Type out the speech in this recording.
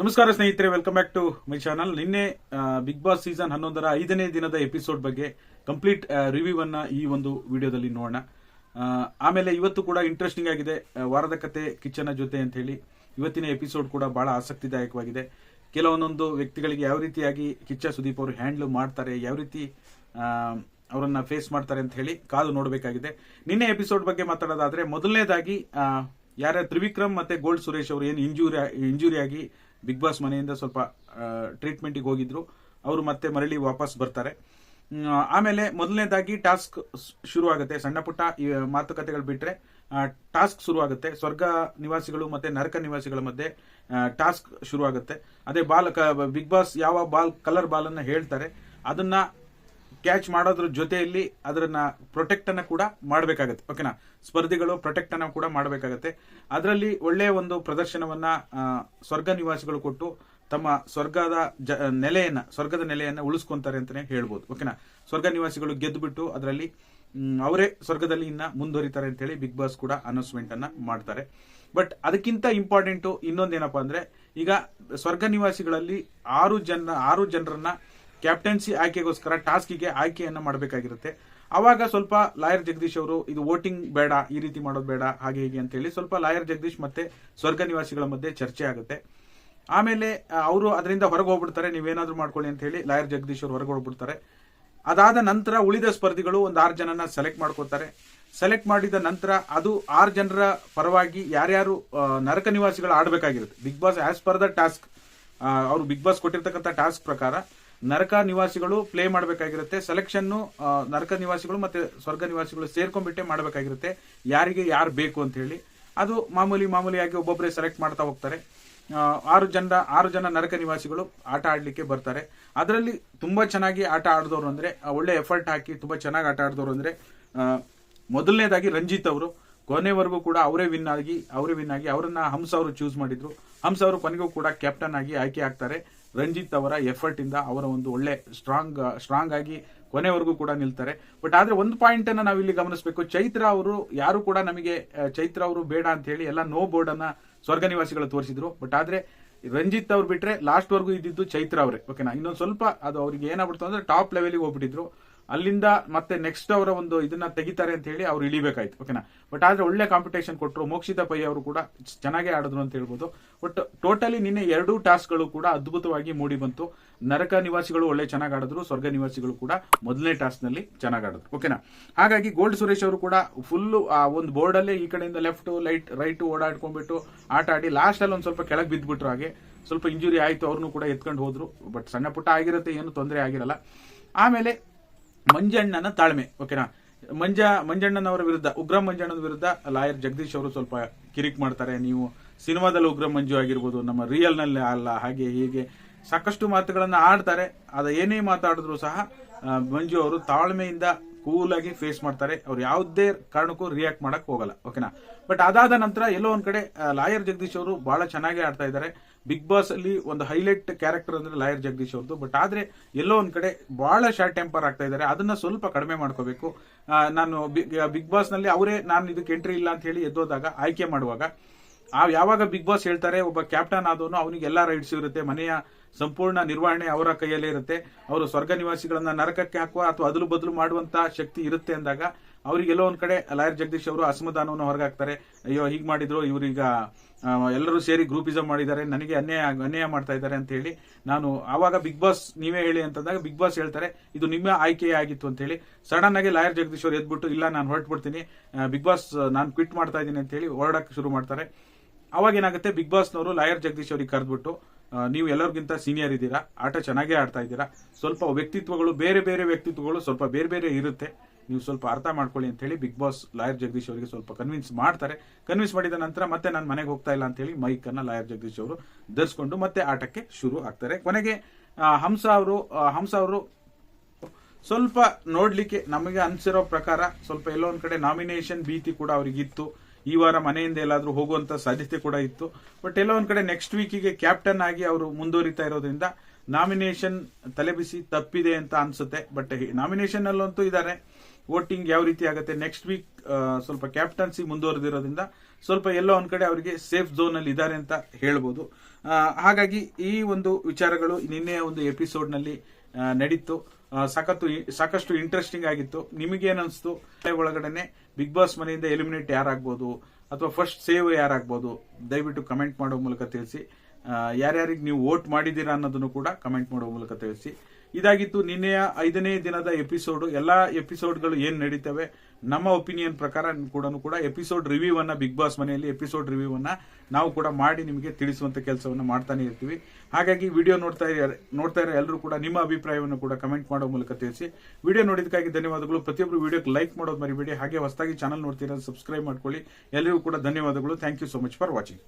ನಮಸ್ಕಾರ ಸ್ನೇಹಿತರೆ welcome back to my channel ನಿನ್ನೆ ಬಿಗ್ ಬಾಸ್ ಸೀಸನ್ ಹನ್ನೊಂದರ ಐದನೇ ದಿನದ ಎಪಿಸೋಡ್ ಬಗ್ಗೆ ಕಂಪ್ಲೀಟ್ ರಿವ್ಯೂ ಅನ್ನ ಈ ಒಂದು ವಿಡಿಯೋದಲ್ಲಿ ನೋಡೋಣ. ಆಮೇಲೆ ಇವತ್ತು ಕೂಡ ಇಂಟ್ರೆಸ್ಟಿಂಗ್ ಆಗಿದೆ. ವಾರದ ಕತೆ ಕಿಚ್ಚನ ಜೊತೆ ಅಂತ ಹೇಳಿ ಇವತ್ತಿನ ಎಪಿಸೋಡ್ ಕೂಡ ಬಹಳ ಆಸಕ್ತಿದಾಯಕವಾಗಿದೆ. ಕೆಲವೊಂದೊಂದು ವ್ಯಕ್ತಿಗಳಿಗೆ ಯಾವ ರೀತಿಯಾಗಿ ಕಿಚ್ಚ ಸುದೀಪ್ ಅವರು ಹ್ಯಾಂಡಲ್ ಮಾಡ್ತಾರೆ, ಯಾವ ರೀತಿ ಅವರನ್ನ ಫೇಸ್ ಮಾಡ್ತಾರೆ ಅಂತ ಹೇಳಿ ಕಾದು ನೋಡಬೇಕಾಗಿದೆ. ನಿನ್ನೆ ಎಪಿಸೋಡ್ ಬಗ್ಗೆ ಮಾತಾಡೋದಾದ್ರೆ ಮೊದಲನೇದಾಗಿ ಯಾರ ತ್ರಿವಿಕ್ರಮ್ ಮತ್ತೆ ಗೋಲ್ಡ್ ಸುರೇಶ್ ಅವರು ಏನು ಇಂಜೂರಿ ಇಂಜುರಿ ಆಗಿ ಬಿಗ್ ಬಾಸ್ ಮನೆಯಿಂದ ಸ್ವಲ್ಪ ಟ್ರೀಟ್ಮೆಂಟಿಗೆ ಹೋಗಿದ್ರು. ಅವರು ಮತ್ತೆ ಮರಳಿ ವಾಪಸ್ ಬರ್ತಾರೆ. ಆಮೇಲೆ ಮೊದಲನೇದಾಗಿ ಟಾಸ್ಕ್ ಶುರು ಆಗುತ್ತೆ ಸಣ್ಣ ಪುಟ್ಟ ಮಾತುಕತೆಗಳು ಬಿಟ್ಟರೆ ಟಾಸ್ಕ್ ಶುರು ಆಗುತ್ತೆ ಸ್ವರ್ಗ ನಿವಾಸಿಗಳು ಮತ್ತೆ ನರಕ ನಿವಾಸಿಗಳ ಮಧ್ಯೆ ಟಾಸ್ಕ್ ಶುರು ಆಗುತ್ತೆ ಅದೇ ಬಾಲ್ ಬಿಗ್ ಬಾಸ್ ಯಾವ ಬಾಲ್, ಕಲರ್ ಬಾಲನ್ನು ಹೇಳ್ತಾರೆ, ಅದನ್ನ ಕ್ಯಾಚ್ ಮಾಡೋದ್ರ ಜೊತೆಯಲ್ಲಿ ಅದನ್ನ ಪ್ರೊಟೆಕ್ಟ್ ಅನ್ನ ಕೂಡ ಮಾಡಬೇಕಾಗತ್ತೆ. ಓಕೆನಾ ಸ್ಪರ್ಧಿಗಳು ಪ್ರೊಟೆಕ್ಟ್ ಅನ್ನ ಕೂಡ ಮಾಡಬೇಕಾಗತ್ತೆ. ಅದರಲ್ಲಿ ಒಳ್ಳೆಯ ಒಂದು ಪ್ರದರ್ಶನವನ್ನ ಸ್ವರ್ಗ ನಿವಾಸಿಗಳು ಕೊಟ್ಟು ತಮ್ಮ ಸ್ವರ್ಗದ ಜ, ನೆಲೆಯನ್ನ, ಸ್ವರ್ಗದ ನೆಲೆಯನ್ನ ಉಳಿಸ್ಕೊಂತಾರೆ ಅಂತಾನೆ ಹೇಳ್ಬೋದು. ಓಕೆನಾ ಸ್ವರ್ಗ ನಿವಾಸಿಗಳು ಗೆದ್ದುಬಿಟ್ಟು ಅದರಲ್ಲಿ ಅವರೇ ಸ್ವರ್ಗದಲ್ಲಿ ಇನ್ನ ಮುಂದುವರಿತಾರೆ ಅಂತ ಹೇಳಿ ಬಿಗ್ ಬಾಸ್ ಕೂಡ ಅನೌನ್ಸ್ಮೆಂಟ್ ಅನ್ನ ಮಾಡ್ತಾರೆ. ಬಟ್ ಅದಕ್ಕಿಂತ ಇಂಪಾರ್ಟೆಂಟ್ ಇನ್ನೊಂದೇನಪ್ಪಾ ಅಂದ್ರೆ, ಈಗ ಸ್ವರ್ಗ ನಿವಾಸಿಗಳಲ್ಲಿ ಆರು ಜನ, ಆರು ಜನರನ್ನ ಕ್ಯಾಪ್ಟನ್ಸಿ ಆಯ್ಕೆಗೋಸ್ಕರ ಟಾಸ್ಕಿಗೆ ಆಯ್ಕೆಯನ್ನು ಮಾಡಬೇಕಾಗಿರುತ್ತೆ. ಅವಾಗ ಸ್ವಲ್ಪ ಲಾಯರ್ ಜಗದೀಶ್ ಅವರು, ಇದು ವೋಟಿಂಗ್ ಬೇಡ, ಈ ರೀತಿ ಮಾಡೋದು ಬೇಡ, ಹಾಗೆ ಹೀಗೆ ಅಂತ ಹೇಳಿ ಸ್ವಲ್ಪ ಲಾಯರ್ ಜಗದೀಶ್ ಮತ್ತೆ ಸ್ವರ್ಗ ನಿವಾಸಿಗಳ ಮಧ್ಯೆ ಚರ್ಚೆ ಆಗುತ್ತೆ. ಆಮೇಲೆ ಅವರು ಅದರಿಂದ ಹೊರಗೆ ಹೋಗ್ಬಿಡ್ತಾರೆ, ನೀವೇನಾದ್ರೂ ಮಾಡ್ಕೊಳ್ಳಿ ಅಂತ ಹೇಳಿ ಲಾಯರ್ ಜಗದೀಶ್ ಅವರು ಹೊರಗೆ ಹೋಗ್ಬಿಡ್ತಾರೆ. ಅದಾದ ನಂತರ ಉಳಿದ ಸ್ಪರ್ಧಿಗಳು ಒಂದು ಆರು ಜನನ ಸೆಲೆಕ್ಟ್ ಮಾಡ್ಕೋತಾರೆ. ಸೆಲೆಕ್ಟ್ ಮಾಡಿದ ನಂತರ ಅದು ಆರು ಜನರ ಪರವಾಗಿ ಯಾರ್ಯಾರು ನರಕ ನಿವಾಸಿಗಳು ಆಡಬೇಕಾಗಿರುತ್ತೆ. Big boss as per the task ಅವರು ಬಿಗ್ ಬಾಸ್ ಕೊಟ್ಟಿರ್ತಕ್ಕಂಥ ಟಾಸ್ಕ್ ಪ್ರಕಾರ ನರಕ ನಿವಾಸಿಗಳು ಪ್ಲೇ ಮಾಡಬೇಕಾಗಿರುತ್ತೆ. ಸೆಲೆಕ್ಷನ್ ನರಕ ನಿವಾಸಿಗಳು ಮತ್ತೆ ಸ್ವರ್ಗ ನಿವಾಸಿಗಳು ಸೇರ್ಕೊಂಡ್ಬಿಟ್ಟೆ ಮಾಡಬೇಕಾಗಿರುತ್ತೆ. ಯಾರಿಗೆ ಯಾರು ಬೇಕು ಅಂತ ಹೇಳಿ. ಅದು ಮಾಮೂಲಿ ಮಾಮೂಲಿಯಾಗಿ ಒಬ್ಬೊಬ್ಬರೇ ಸೆಲೆಕ್ಟ್ ಮಾಡ್ತಾ ಹೋಗ್ತಾರೆ. ಆರು ಜನ ಆರು ಜನ ನರಕ ನಿವಾಸಿಗಳು ಆಟ ಆಡ್ಲಿಕ್ಕೆ ಬರ್ತಾರೆ. ಅದರಲ್ಲಿ ತುಂಬಾ ಚೆನ್ನಾಗಿ ಆಟ ಆಡಿದವರು ಅಂದ್ರೆ ಒಳ್ಳೆ ಎಫರ್ಟ್ ಹಾಕಿ ತುಂಬಾ ಚೆನ್ನಾಗಿ ಆಟ ಆಡಿದವರು ಅಂದ್ರೆ ಮೊದಲನೇದಾಗಿ ರಂಜಿತ್ ಅವರು. ಕೊನೆವರೆಗೂ ಕೂಡ ಅವರೇ ವಿನ್ ಆಗಿ, ಅವರೇ ವಿನ್ ಆಗಿ, ಅವರನ್ನ ಹಂಸ ಅವರು ಚೂಸ್ ಮಾಡಿದ್ರು. ಹಂಸ ಅವರು ಕೊನೆಗೂ ಕೂಡ ಕ್ಯಾಪ್ಟನ್ ಆಗಿ ಆಯ್ಕೆ ಆಗ್ತಾರೆ. ರಂಜಿತ್ ಅವರ ಎಫರ್ಟ್ ಇಂದ ಅವರ ಒಂದು ಒಳ್ಳೆ ಸ್ಟ್ರಾಂಗ್ ಸ್ಟ್ರಾಂಗ್ ಆಗಿ ಕೊನೆವರೆಗೂ ಕೂಡ ನಿಲ್ತಾರೆ. ಬಟ್ ಆದ್ರೆ ಒಂದು ಪಾಯಿಂಟ್ ಅನ್ನ ನಾವಿಲ್ಲಿ ಗಮನಿಸಬೇಕು. ಚೈತ್ರ ಅವರು, ಯಾರು ಕೂಡ ನಮಗೆ ಚೈತ್ರ ಅವರು ಬೇಡ ಅಂತ ಹೇಳಿ ಎಲ್ಲ ನೋ ಬೋರ್ಡ್ ಅನ್ನ ಸ್ವರ್ಗ ನಿವಾಸಿಗಳು ತೋರಿಸಿದ್ರು. ಬಟ್ ಆದ್ರೆ ರಂಜಿತ್ ಅವ್ರು ಬಿಟ್ರೆ ಲಾಸ್ಟ್ ವರ್ಗೂ ಇದ್ದಿದ್ದು ಚೈತ್ರ ಅವರೇ. ಓಕೆನಾ ಇನ್ನೊಂದು ಸ್ವಲ್ಪ ಅದು ಅವ್ರಿಗೆ ಏನಾಗ್ಬಿಡ್ತು ಅಂದ್ರೆ ಟಾಪ್ ಲೆವೆಲ್ಗೆ ಹೋಗ್ಬಿಟ್ಟಿದ್ರು. ಅಲ್ಲಿಂದ ಮತ್ತೆ ನೆಕ್ಸ್ಟ್ ಅವರ ಒಂದು ಇದನ್ನ ತೆಗಿತಾರೆ ಅಂತ ಹೇಳಿ ಅವ್ರು ಇಳಿಬೇಕಾಯ್ತು ಓಕೆನಾ ಬಟ್ ಆದ್ರೆ ಒಳ್ಳೆ ಕಾಂಪಿಟೇಷನ್ ಕೊಟ್ಟರು ಮೋಕ್ಷಿತ ಪೈ ಅವರು ಕೂಡ ಚೆನ್ನಾಗೇ ಆಡಿದ್ರು ಅಂತ ಹೇಳ್ಬೋದು. ಬಟ್ ಟೋಟಲಿ ನಿನ್ನೆ ಎರಡೂ ಟಾಸ್ಕ್ಗಳು ಕೂಡ ಅದ್ಭುತವಾಗಿ ಮೂಡಿ ಬಂತು. ನರಕ ನಿವಾಸಿಗಳು ಒಳ್ಳೆ ಚೆನ್ನಾಗಿ ಆಡಿದ್ರು, ಸ್ವರ್ಗ ನಿವಾಸಿಗಳು ಕೂಡ ಮೊದಲನೇ ಟಾಸ್ಕ್ನಲ್ಲಿ ಚೆನ್ನಾಗಿ ಆಡಿದ್ರು ಓಕೆನಾ ಹಾಗಾಗಿ ಗೋಲ್ಡ್ ಸುರೇಶ್ ಅವರು ಕೂಡ ಫುಲ್ ಆ ಒಂದು ಬೋರ್ಡ್ ಅಲ್ಲೇ ಈ ಕಡೆಯಿಂದ ಲೆಫ್ಟ್ ಲೈಟ್ ರೈಟ್ ಓಡಾಡ್ಕೊಂಡ್ಬಿಟ್ಟು ಆಟ ಆಡಿ ಲಾಸ್ಟ್ ಅಲ್ಲಿ ಒಂದ್ ಸ್ವಲ್ಪ ಕೆಳಗೆ ಬಿದ್ದ್ಬಿಟ್ರು ಹಾಗೆ. ಸ್ವಲ್ಪ ಇಂಜುರಿ ಆಯ್ತು ಅವ್ರನ್ನೂ ಕೂಡ ಎತ್ಕೊಂಡು ಹೋದ್ರು. ಬಟ್ ಸಣ್ಣ ಪುಟ್ಟ ಆಗಿರುತ್ತೆ, ಏನು ತೊಂದರೆ ಆಗಿರಲ್ಲ. ಆಮೇಲೆ ಮಂಜಣ್ಣನ ತಾಳ್ಮೆ ಓಕೆನಾ ಮಂಜ, ಮಂಜಣ್ಣನವರ ವಿರುದ್ಧ, ಉಗ್ರ ಮಂಜಣ್ಣನ ವಿರುದ್ಧ ಲಾಯರ್ ಜಗದೀಶ್ ಅವರು ಸ್ವಲ್ಪ ಕಿರಿಕ್ ಮಾಡ್ತಾರೆ. ನೀವು ಸಿನಿಮಾದಲ್ಲಿ ಉಗ್ರ ಮಂಜು ಆಗಿರ್ಬೋದು, ನಮ್ಮ ರಿಯಲ್ನಲ್ಲಿ ಅಲ್ಲ, ಹಾಗೆ ಹೀಗೆ ಸಾಕಷ್ಟು ಮಾತುಗಳನ್ನು ಆಡ್ತಾರೆ. ಅದ ಏನೇ ಮಾತಾಡಿದ್ರು ಸಹ ಮಂಜು ಅವರು ತಾಳ್ಮೆಯಿಂದ ಕೂಲ್ ಆಗಿ ಫೇಸ್ ಮಾಡ್ತಾರೆ. ಅವ್ರು ಯಾವುದೇ ಕಾರಣಕ್ಕೂ ರಿಯಾಕ್ಟ್ ಮಾಡಕ್ ಹೋಗಲ್ಲ ಓಕೆನಾ ಬಟ್ ಅದಾದ ನಂತರ ಎಲ್ಲೋ ಒಂದ್ ಕಡೆ ಲಾಯರ್ ಜಗದೀಶ್ ಅವರು ಬಹಳ ಚೆನ್ನಾಗಿ ಆಡ್ತಾ ಇದ್ದಾರೆ. ಬಿಗ್ ಬಾಸ್ ಅಲ್ಲಿ ಒಂದು ಹೈಲೈಟ್ ಕ್ಯಾರೆಕ್ಟರ್ ಅಂದ್ರೆ ಲಾಯರ್ ಜಗದೀಶ್ ಅವ್ರದ್ದು ಬಟ್ ಆದ್ರೆ ಎಲ್ಲೋ ಒಂದ್ ಕಡೆ ಬಹಳ ಶಾರ್ಟ್ ಟೆಂಪರ್ ಆಗ್ತಾ ಇದ್ದಾರೆ. ಅದನ್ನ ಸ್ವಲ್ಪ ಕಡಿಮೆ ಮಾಡ್ಕೋಬೇಕು. ನಾನು ಬಿಗ್ ಬಾಸ್ನಲ್ಲಿ ಅವರೇ ನಾನು ಇದಕ್ಕೆ ಎಂಟ್ರಿ ಇಲ್ಲ ಅಂತ ಹೇಳಿ ಎದ್ದೋದಾಗ, ಆಯ್ಕೆ ಮಾಡುವಾಗ, ಆ, ಯಾವಾಗ ಬಿಗ್ ಬಾಸ್ ಹೇಳ್ತಾರೆ, ಒಬ್ಬ ಕ್ಯಾಪ್ಟನ್ ಆದವನು ಅವನಿಗೆ ಎಲ್ಲಾ ರೈಟ್ಸ್ ಇರುತ್ತೆ. ಮನೆಯ ಸಂಪೂರ್ಣ ನಿರ್ವಹಣೆ ಅವರ ಕೈಯಲ್ಲೇ ಇರುತ್ತೆ. ಅವರು ಸ್ವರ್ಗ ನಿವಾಸಿಗಳನ್ನ ನರಕಕ್ಕೆ ಹಾಕುವ ಅಥವಾ ಅದಲು ಬದಲು ಮಾಡುವಂತ ಶಕ್ತಿ ಇರುತ್ತೆ ಅಂದಾಗ ಅವ್ರಿಗೆ ಎಲ್ಲೋ ಒಂದ್ ಕಡೆ ಲಾಯರ್ ಜಗದೀಶ್ ಅವರು ಅಸಮಾಧಾನವನ್ನು ಹೊರಗಾಕ್ತಾರೆ. ಅಯ್ಯೋ, ಹೀಗೆ ಮಾಡಿದ್ರು, ಇವ್ರೀಗ ಎಲ್ಲರೂ ಸೇರಿ ಗ್ರೂಪಿಸಮ್ ಮಾಡಿದ್ದಾರೆ, ನನಗೆ ಅನ್ಯಾಯ ಅನ್ಯಾಯ ಮಾಡ್ತಾ ಇದ್ದಾರೆ ಅಂತ ಹೇಳಿ ನಾನು ಆವಾಗ ಬಿಗ್ ಬಾಸ್ ನೀವೇ ಹೇಳಿ ಅಂತಂದಾಗ ಬಿಗ್ ಬಾಸ್ ಹೇಳ್ತಾರೆ, ಇದು ನಿಮ್ಮ ಆಯ್ಕೆಯೇ ಆಗಿತ್ತು ಅಂತ ಹೇಳಿ. ಸಡನ್ ಆಗಿ ಲಾಯರ್ ಜಗದೀಶ್ ಅವರು ಎದ್ಬಿಟ್ಟು, ಇಲ್ಲ, ನಾನು ಹೊರಟ್ಬಿಡ್ತೀನಿ ಬಿಗ್ ಬಾಸ್, ನಾನು ಕ್ವಿಟ್ ಮಾಡ್ತಾ ಇದ್ದೀನಿ ಅಂತ ಹೇಳಿ ಹೊರಡಕ್ಕೆ ಶುರು ಮಾಡ್ತಾರೆ. ಅವಾಗ ಏನಾಗುತ್ತೆ, ಬಿಗ್ ಬಾಸ್ನವರು ಲಾಯರ್ ಜಗದೀಶ್ ಅವರಿಗೆ ಕರೆದ್ಬಿಟ್ಟು ನೀವು ಎಲ್ಲರಿಗಿಂತ ಸೀನಿಯರ್ ಇದ್ದೀರಾ, ಆಟ ಚೆನ್ನಾಗೇ ಆಡ್ತಾ ಇದ್ದೀರಾ, ಸ್ವಲ್ಪ ವ್ಯಕ್ತಿತ್ವಗಳು, ಬೇರೆ ಬೇರೆ ವ್ಯಕ್ತಿತ್ವಗಳು ಸ್ವಲ್ಪ ಬೇರೆ ಬೇರೆ ಇರುತ್ತೆ. ನೀವು ಸ್ವಲ್ಪ ಅರ್ಥ ಮಾಡ್ಕೊಳ್ಳಿ ಅಂತ ಹೇಳಿ ಬಿಗ್ ಬಾಸ್ ಲಾಯರ್ ಜಗದೀಶ್ ಅವರಿಗೆ ಸ್ವಲ್ಪ ಕನ್ವಿನ್ಸ್ ಮಾಡ್ತಾರೆ. ಕನ್ವಿನ್ಸ್ ಮಾಡಿದ ನಂತರ ಮತ್ತೆ ನಾನು ಮನೆಗೆ ಹೋಗ್ತಾ ಇಲ್ಲ ಅಂತ ಹೇಳಿ ಮೈಕ್ ಅನ್ನ ಲಾಯರ್ ಜಗದೀಶ್ ಅವರು ಧರಿಸ್ಕೊಂಡು ಮತ್ತೆ ಆಟಕ್ಕೆ ಶುರು ಆಗ್ತಾರೆ. ಕೊನೆಗೆ ಹಂಸ ಅವರು ಹಂಸ ಅವರು ಸ್ವಲ್ಪ ನೋಡ್ಲಿಕ್ಕೆ ನಮಗೆ ಅನ್ಸಿರೋ ಪ್ರಕಾರ ಸ್ವಲ್ಪ ಎಲ್ಲೋ ಒಂದ್ ಕಡೆ ನಾಮಿನೇಷನ್ ಭೀತಿ ಕೂಡ ಅವ್ರಿಗಿತ್ತು. ಈ ವಾರ ಮನೆಯಿಂದ ಎಲ್ಲಾದ್ರೂ ಹೋಗುವಂತ ಸಾಧ್ಯತೆ ಕೂಡ ಇತ್ತು. ಬಟ್ ಎಲ್ಲೋ ಒಂದ್ ಕಡೆ ನೆಕ್ಸ್ಟ್ ವೀಕಿಗೆ ಕ್ಯಾಪ್ಟನ್ ಆಗಿ ಅವರು ಮುಂದುವರಿತಾ ಇರೋದ್ರಿಂದ ನಾಮಿನೇಷನ್ ತಲೆಬಿಸಿ ತಪ್ಪಿದೆ ಅಂತ ಅನ್ಸುತ್ತೆ. ಬಟ್ ನಾಮಿನೇಷನ್ ಅಲ್ಲಂತೂ ಇದ್ದಾರೆ ವೋಟಿಂಗ್ ಯಾವ ರೀತಿ ಆಗುತ್ತೆ ನೆಕ್ಸ್ಟ್ ವೀಕ್ ಸ್ವಲ್ಪ ಕ್ಯಾಪ್ಟನ್ಸಿ ಮುಂದುವರೆದಿರೋದ್ರಿಂದ ಸ್ವಲ್ಪ ಎಲ್ಲೋ ಒಂದ್ ಕಡೆ ಅವರಿಗೆ ಸೇಫ್ ಝೋನ್ ಅಲ್ಲಿ ಇದ್ದಾರೆ ಅಂತ ಹೇಳ್ಬೋದು. ಹಾಗಾಗಿ ಈ ಒಂದು ವಿಚಾರಗಳು ನಿನ್ನೆ ಒಂದು ಎಪಿಸೋಡ್ನಲ್ಲಿ ನಡೀತು. ಸಾಕತ್ತು ಸಾಕಷ್ಟು ಇಂಟ್ರೆಸ್ಟಿಂಗ್ ಆಗಿತ್ತು. ನಿಮಗೇನ್ ಅನಿಸ್ತು ಒಳಗಡೆನೆ ಬಿಗ್ ಬಾಸ್ ಮನೆಯಿಂದ ಎಲಿಮಿನೇಟ್ ಯಾರಾಗ್ಬೋದು? ಅಥವಾ ಫಸ್ಟ್ ಸೇವ್ ಯಾರಾಗ್ಬೋದು? ದಯವಿಟ್ಟು ಕಮೆಂಟ್ ಮಾಡೋ ಮೂಲಕ ತಿಳಿಸಿ. ಯಾರ್ಯಾರಿಗೆ ನೀವು ವೋಟ್ ಮಾಡಿದ್ದೀರಾ ಅನ್ನೋದನ್ನು ಕೂಡ ಕಮೆಂಟ್ ಮಾಡುವ ಮೂಲಕ ತಿಳಿಸಿ. ಇದಾಗಿತ್ತು ನಿನ್ನೆಯ ಐದನೇ ದಿನದ ಎಪಿಸೋಡ್ ಎಲ್ಲಾ ಎಪಿಸೋಡ್ಗಳು ಏನ್ ನಡೀತವೆ? ನಮ್ಮ ಒಪಿನಿಯನ್ ಪ್ರಕಾರ ಕೂಡ ಕೂಡ ಎಪಿಸೋಡ್ ರಿವ್ಯೂ ಅನ್ನ ಬಿಗ್ ಬಾಸ್ ಮನೆಯಲ್ಲಿ ಎಪಿಸೋಡ್ ರಿವ್ಯೂ ಅನ್ನ ನಾವು ಕೂಡ ಮಾಡಿ ನಿಮಗೆ ತಿಳಿಸುವಂತ ಕೆಲಸವನ್ನ ಮಾಡ್ತಾನೆ ಇರ್ತೀವಿ. ಹಾಗಾಗಿ ವಿಡಿಯೋ ನೋಡ್ತಾ ಇದ್ದಾರೆ ನೋಡ್ತಾ ಇರೋ ಎಲ್ಲರೂ ಕೂಡ ನಿಮ್ಮ ಅಭಿಪ್ರಾಯವನ್ನು ಕೂಡ ಕಮೆಂಟ್ ಮಾಡೋ ಮೂಲಕ ತಿಳಿಸಿ. ವಿಡಿಯೋ ನೋಡಿದಕ್ಕಾಗಿ ಧನ್ಯವಾದಗಳು. ಪ್ರತಿಯೊಬ್ಬರು ವಿಡಿಯೋಕ್ಕೆ ಲೈಕ್ ಮಾಡೋದು ಮರಿಬೇಡಿ. ಹಾಗೆ ಹೊಸದಾಗಿ ಚಾನಲ್ ನೋಡ್ತೀರಾ ಸಬ್ಸ್ಕ್ರೈಬ್ ಮಾಡ್ಕೊಳ್ಳಿ. ಎಲ್ಲರಿಗೂ ಕೂಡ ಧನ್ಯವಾದಗಳು. Thank you so much for watching